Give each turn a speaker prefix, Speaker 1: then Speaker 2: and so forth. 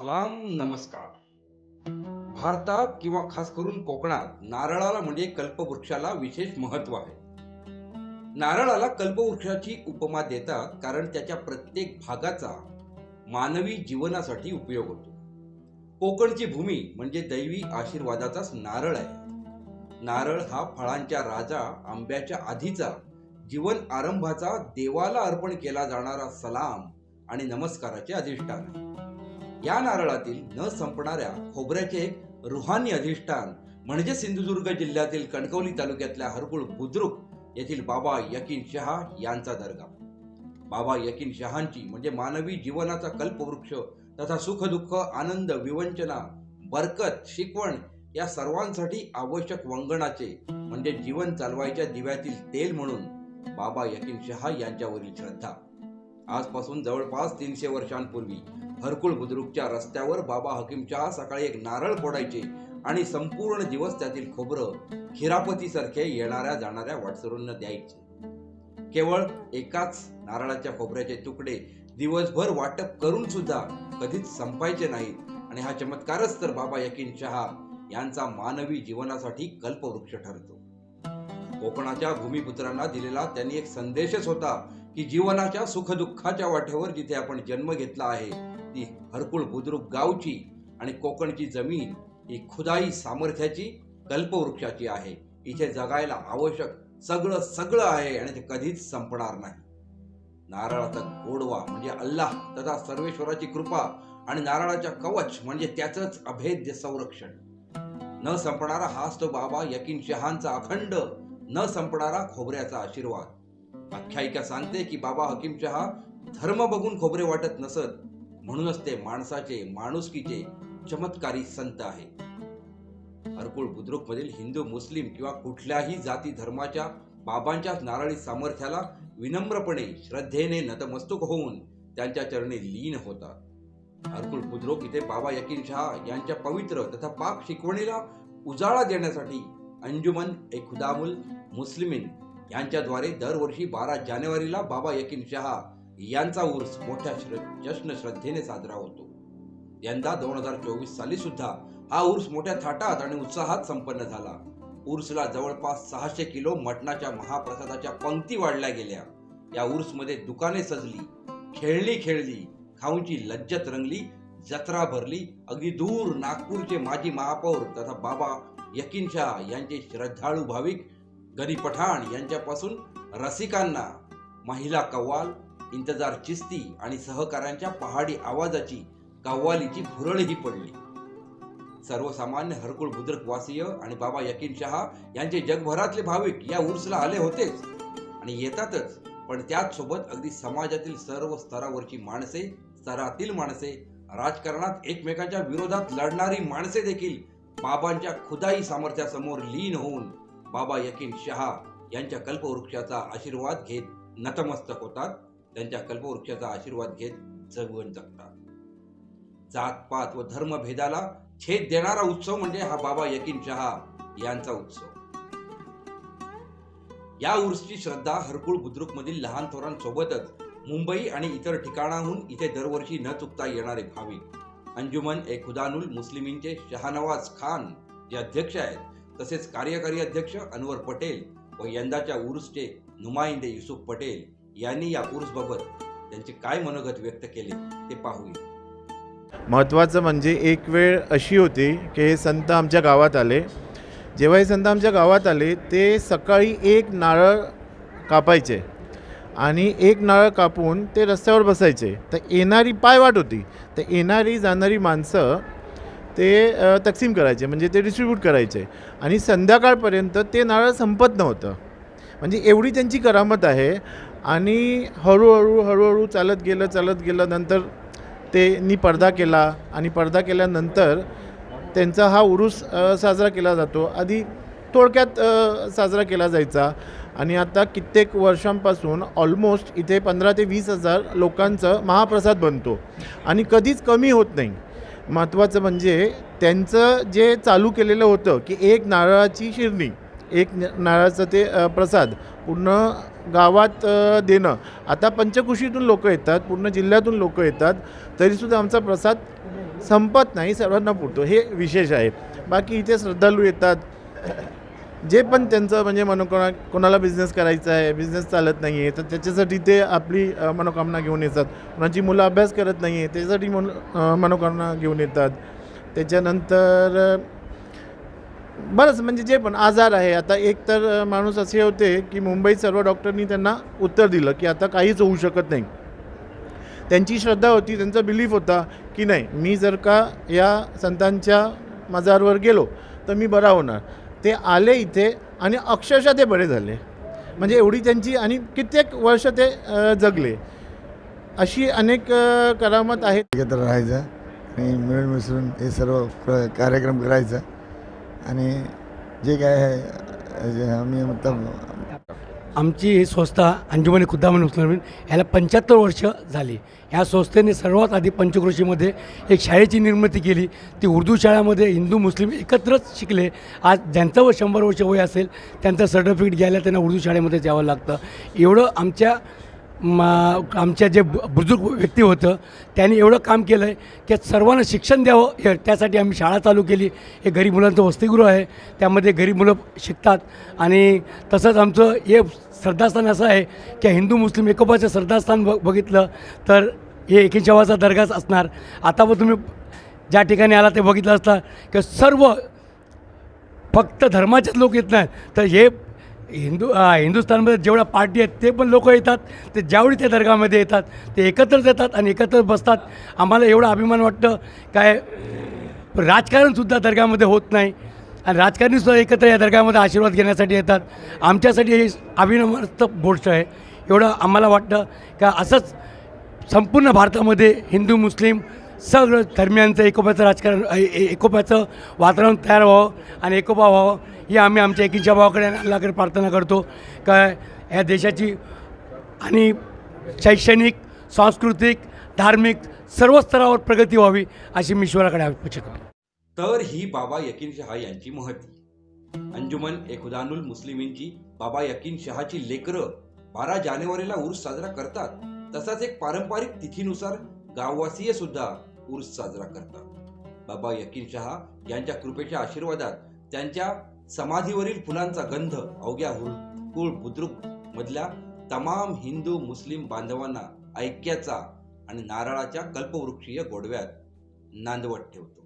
Speaker 1: सलाम नमस्कार. भारतात किंवा खास करून कोकणात नारळाला म्हणजे कल्पवृक्षाला विशेष महत्त्व आहे. नारळाला कल्पवृक्षाची उपमा देतात कारण त्याच्या प्रत्येक भागाचा मानवी जीवनासाठी उपयोग होतो. कोकणची भूमी म्हणजे दैवी आशीर्वादाचाच नारळ आहे. नारळ हा फळांच्या राजा आंब्याच्या आधीचा जीवन आरंभाचा देवाला अर्पण केला जाणारा सलाम आणि नमस्काराचे अधिष्ठान आहे. या नारळातील न संपणाऱ्या खोबऱ्याचे एक रुहानी अधिष्ठान म्हणजे सिंधुदुर्ग जिल्ह्यातील कणकवली तालुक्यातल्या हरकुळ बुद्रुक येथील बाबा यकीन शहा यांचा दर्गा. बाबा यकीन शहांची म्हणजे मानवी जीवनाचा कल्पवृक्ष तथा सुखदुःख आनंद विवंचना बरकत शिकवण या सर्वांसाठी आवश्यक वंगणाचे म्हणजे जीवन चालवायच्या दिव्यातील तेल म्हणून बाबा यकीन शहा यांच्यावरील श्रद्धा. आजपासून जवळपास तीनशे वर्षांपूर्वी हरकुळ बुद्रुकच्या रस्त्यावर बाबा हकीमच्या सकाळी एक नारळ फोडायचे आणि संपूर्ण दिवस त्यातील खोबरं खिरापतीसारखे येणाऱ्या जाणाऱ्या वाटसरूंना द्यायचे. केवळ एकाच नारळाच्या खोबऱ्याचे तुकडे दिवसभर वाटप करून सुद्धा कधीच संपायचे नाहीत आणि हा चमत्कारच तर बाबा यकीन शहा यांचा मानवी जीवनासाठी कल्पवृक्ष ठरतो. कोकणाच्या भूमिपुत्रांना दिलेला त्यांनी एक संदेशच होता की जीवनाच्या सुखदुःखाच्या वाटेवर जिथे आपण जन्म घेतला आहे ती हरकुळ बुद्रुक गावची आणि कोकणची जमीन ही खुदाई सामर्थ्याची कल्पवृक्षाची आहे. इथे जगायला आवश्यक सगळं सगळं आहे आणि ते कधीच संपणार नाही. नारळाचा गोडवा म्हणजे अल्लाह तथा सर्वेश्वराची कृपा आणि नारळाच्या कवच म्हणजे त्याचंच अभेद्य संरक्षण. न संपणारा हाच तो बाबा यकीन शहांचा अखंड न संपणारा खोबऱ्याचा आशीर्वाद. आख्यायिका सांगते की बाबा हकीम शहा धर्म बघून खोबरे वाटत नसत म्हणूनच ते माणसाचे माणुसकीचे चमत्कारी संत आहे. हरकुळ बुद्रुक मधील हिंदू मुस्लिम किंवा कुठल्याही जाती धर्माच्या बाबांच्या नारळी सामर्थ्याला विनम्रपणे श्रद्धेने नतमस्तक होऊन त्यांच्या चरणी लीन होतात. हरकुळ बुद्रुक इथे बाबा यकीन शहा यांच्या पवित्र तथा पाक शिकवणीला उजाळा देण्यासाठी अंजुमन ए खुदामुल मुस्लिमीन यांच्याद्वारे दरवर्षी बारा जानेवारीला बाबा यकीन शहा यांचा उर्स मोठ्या श्र जश्न श्रद्धेने साजरा होतो. यंदा दोन हजार चोवीस साली सुद्धा हा उर्स मोठ्या थाटात आणि उत्साहात संपन्न झाला. उर्सला जवळपास सहाशे किलो मटणाच्या महाप्रसादाच्या पंक्ती वाढल्या गेल्या. या उर्समध्ये दुकाने सजली खेळणी खेळली खाऊंची लज्जत रंगली जत्रा भरली अगदी दूर नागपूरचे माजी महापौर तथा बाबा यकीन शाह यांचे श्रद्धाळू भाविक गरी पठाण यांच्यापासून रसिकांना महिला कव्वाल इंतजार चिस्ती आणि सहकाऱ्यांच्या पहाडी आवाजाची कव्वालीची भुरळही पडली. सर्वसामान्य हरकुळ बुद्रक वासीय आणि बाबा यकीन शहा यांचे जगभरातले भाविक या उर्सला आले होतेच आणि येतातच. पण त्याच सोबत अगदी समाजातील सर्व स्तरावरची माणसे स्तरातील माणसे राजकारणात एकमेकांच्या विरोधात लढणारी माणसे देखील बाबांच्या खुदाई सामर्थ्यासमोर लीन होऊन बाबा यकीन शहा यांच्या कल्पवृक्षाचा आशीर्वाद घेत नतमस्तक होतात. त्यांच्या कल्पवृक्षाचा आशीर्वाद घेत जगवून जगतात. जातपात व धर्मभेदाला छेद देणारा उत्सव म्हणजे हा बाबा यकीन शहा यांचा उत्सव. या उर्सची श्रद्धा हरकुळ बुद्रुक मधील लहान थोरांसोबतच मुंबई आणि इतर ठिकाणाहून इथे दरवर्षी न चुकता येणारे भाविक अंजुमन ए. खुदानुल मुस्लिमींचे शहानवाज खान जे अध्यक्ष आहेत तसेच कार्यकारी अध्यक्ष अनवर पटेल व यंदाच्या उर्सचे नुमाइंदे युसुफ पटेल यांनी या कोर्सबाबत त्यांचे काय मनोगत व्यक्त केले ते पाहूया.
Speaker 2: महत्त्वाचं म्हणजे एक वेळ अशी होती की हे संत आमच्या गावात आले. जेव्हा हे संत आमच्या गावात आले ते सकाळी एक नारळ कापायचे आणि एक नारळ कापून ते रस्त्यावर बसायचे. तर येणारी पायवाट होती. तर येणारी जाणारी माणसं ते तक्सीम करायचे म्हणजे ते डिस्ट्रीब्यूट करायचे. आणि संध्याकाळपर्यंत ते नारळ संपत नव्हतं. म्हणजे एवढी त्यांची करामत आहे. आणि हळूहळू हळूहळू चालत गेलं चालत गेलं. नंतर त्यांनी पडदा केला आणि पडदा केल्यानंतर त्यांचा हा उरूस साजरा केला जातो. आधी थोडक्यात साजरा केला जायचा आणि आता कित्येक वर्षांपासून ऑलमोस्ट इथे पंधरा ते वीस हजार लोकांचं महाप्रसाद बनतो आणि कधीच कमी होत नाही. महत्त्वाचं म्हणजे त्यांचं जे चालू केलेलं होतं की एक नारळाची शिरणी एक न- नारळाचं ते प्रसाद पूर्ण गावात देणं. आता पंचकुशीतून लोक येतात पूर्ण जिल्ह्यातून लोक येतात तरीसुद्धा आमचा प्रसाद संपत नाही सर्वांना पुरतो. हे विशेष आहे. बाकी इथे श्रद्धाळू येतात. जे पण त्यांचं म्हणजे मनोकामना कोणाला बिझनेस करायचा आहे बिझनेस चालत नाही आहे तर त्याच्यासाठी ते आपली मनोकामना घेऊन येतात. कोणाची मुलं अभ्यास करत नाही आहे त्याच्यासाठी मन मनोकामना घेऊन येतात. त्याच्यानंतर बरंच म्हणजे जे पण आजार आहे आता एक तर माणूस असे होते की मुंबईत सर्व डॉक्टरनी त्यांना उत्तर दिलं की आता काहीच होऊ शकत नाही. त्यांची श्रद्धा होती त्यांचा बिलीफ होता की नाही मी जर का या संतांच्या मजारवर गेलो तर मी बरा होणार. ते आले इथे आणि अक्षरशः ते बरे झाले. म्हणजे एवढी त्यांची आणि कित्येक वर्ष ते जगले. अशी अनेक करामत आहेत.
Speaker 3: एकत्र राहायचं आणि मिळून मिसळून हे सर्व कार्यक्रम करायचा. आणि जे काय आहे आम्ही मतलब
Speaker 4: आमची ही संस्था अंजुमन खुद्दामन मुस्लिम ह्याला पंच्याहत्तर वर्ष झाली. ह्या संस्थेने सर्वात आधी पंचक्रोशीमध्ये एक शाळेची निर्मिती केली. ती उर्दू शाळेमध्ये हिंदू मुस्लिम एकत्रच शिकले. आज ज्यांचं व शंभर वर्ष वय असेल त्यांचं सर्टिफिकेट घ्यायला त्यांना उर्दू शाळेमध्ये जावं लागतं. एवढं आमच्या मा आमच्या जे बुजुर्ग व्यक्ती होतं त्यांनी एवढं काम केलं आहे की सर्वांना शिक्षण द्यावं. हे त्यासाठी आम्ही शाळा चालू केली. हे गरीब मुलांचं वसतिगृह आहे. त्यामध्ये गरीब मुलं शिकतात. आणि तसंच आमचं हे श्रद्धास्थान असं आहे की हिंदू मुस्लिम एकोपाचं श्रद्धास्थान ब बघितलं तर हे एकेचावाचा दर्गाच असणार. आता पण तुम्ही ज्या ठिकाणी आला ते बघितलं असता की सर्व फक्त धर्माचेच लोक येत नाहीत. तर हे हिंदू हिंदुस्थानमध्ये जेवढ्या पार्टी आहेत ते पण लोक येतात ते ज्यावेळी त्या दर्गामध्ये येतात ते एकत्रच येतात आणि एकत्र बसतात. आम्हाला एवढा अभिमान वाटतं काय राजकारणसुद्धा दर्गामध्ये होत नाही. आणि राजकारणीसुद्धा एकत्र या दर्गामध्ये आशीर्वाद घेण्यासाठी येतात. आमच्यासाठी हे अभिनवस्त गोष्ट आहे. एवढं आम्हाला वाटतं का असंच संपूर्ण भारतामध्ये हिंदू मुस्लिम सगळं धर्मियांचं एकोप्याचं राजकारण ए- एकोप्याचं वातावरण तयार व्हावं आणि एकोपा व्हावं ही आम्ही आमच्या एकीच्या भावाकडे अल्लाकडे प्रार्थना करतो. का ह्या देशाची आणि शैक्षणिक सांस्कृतिक धार्मिक सर्व स्तरावर प्रगती व्हावी अशी मी ईश्वराकडे अपेक्षा करतो.
Speaker 1: तर ही बाबा यकीन शहा यांची महती. अंजुमन ए मुस्लिमींची बाबा यकीन शहाची लेकरं बारा जानेवारीला उर्स साजरा करतात. तसाच एक पारंपरिक तिथीनुसार गाववासीय सुद्धा उर्स साजरा करतात. बाबा यकीन शहा यांच्या कृपेच्या आशीर्वादात त्यांच्या समाधीवरील फुलांचा गंध अवघ्या हुळकुळ बुद्रुक मधल्या तमाम हिंदू मुस्लिम बांधवांना ऐक्याचा आणि नारळाच्या कल्पवृक्षीय गोडव्यात नांदवत ठेवतो.